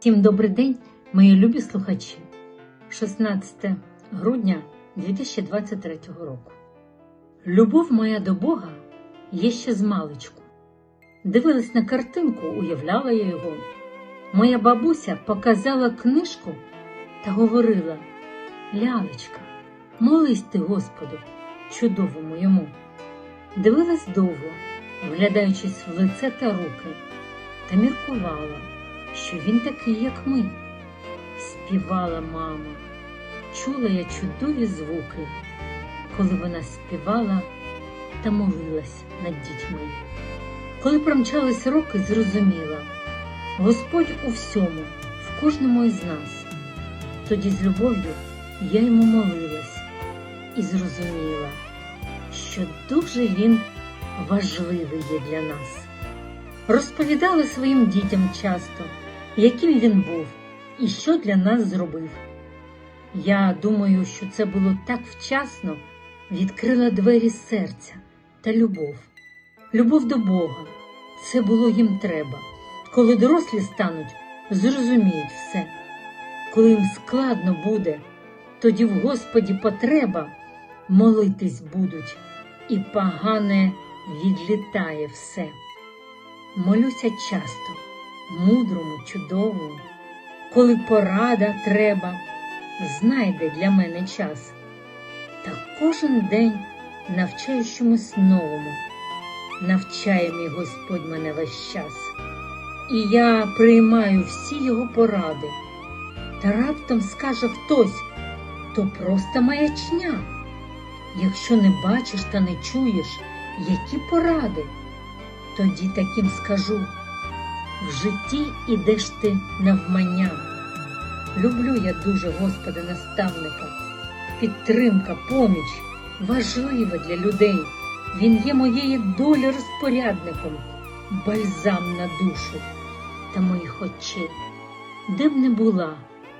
Всім добрий день, мої любі слухачі. 16 грудня 2023 року. Любов моя до Бога є ще з маличку. Дивилась на картинку, уявляла я його. Моя бабуся показала книжку та говорила: Лялечка, молись ти Господу, чудовому йому. Дивилась довго, вглядаючись в лице та руки, та міркувала, що він такий, як ми. Співала мама, чула я чудові звуки, коли вона співала та молилась над дітьми. Коли промчались роки, зрозуміла, Господь у всьому, в кожному із нас. Тоді з любов'ю я йому молилась і зрозуміла, що дуже він важливий є для нас. Розповідала своїм дітям часто, яким він був і що для нас зробив. Я думаю, що це було так вчасно, відкрила двері серця та любов. Любов до Бога. Це було їм треба. Коли дорослі стануть, зрозуміють все. Коли їм складно буде, тоді в Господі потреба молитись будуть, і погане відлітає все. Молюся часто, мудрому, чудовому, коли порада треба, знайде для мене час. Та кожен день навчаю чомусь новому, навчає мій Господь мене весь час. І я приймаю всі його поради. Та раптом скаже хтось, то просто маячня. Якщо не бачиш та не чуєш, які поради, тоді таким скажу в житті ідеш ти навмання. Люблю я дуже Господа наставника, підтримка, поміч важлива для людей. Він є моєю долі розпорядником, бальзам на душу та моїх очей. Де б не була,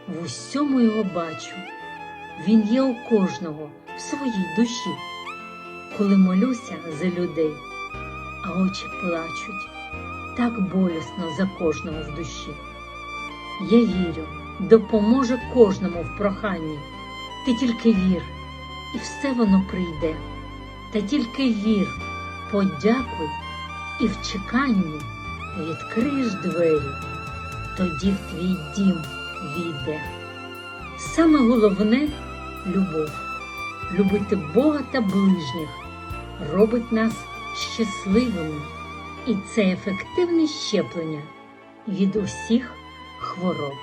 в усьому його бачу. Він є у кожного в своїй душі. Коли молюся за людей, а очі плачуть, так болісно за кожного в душі. Я вірю, допоможе кожному в проханні. Ти тільки вір, і все воно прийде. Та тільки вір, подякуй, і в чеканні відкриєш двері, тоді в твій дім війде. Саме головне любов. Любити Бога та ближніх робить нас щасливими, і це ефективне щеплення від усіх хвороб.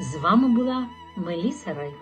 З вами була Меліса Рай.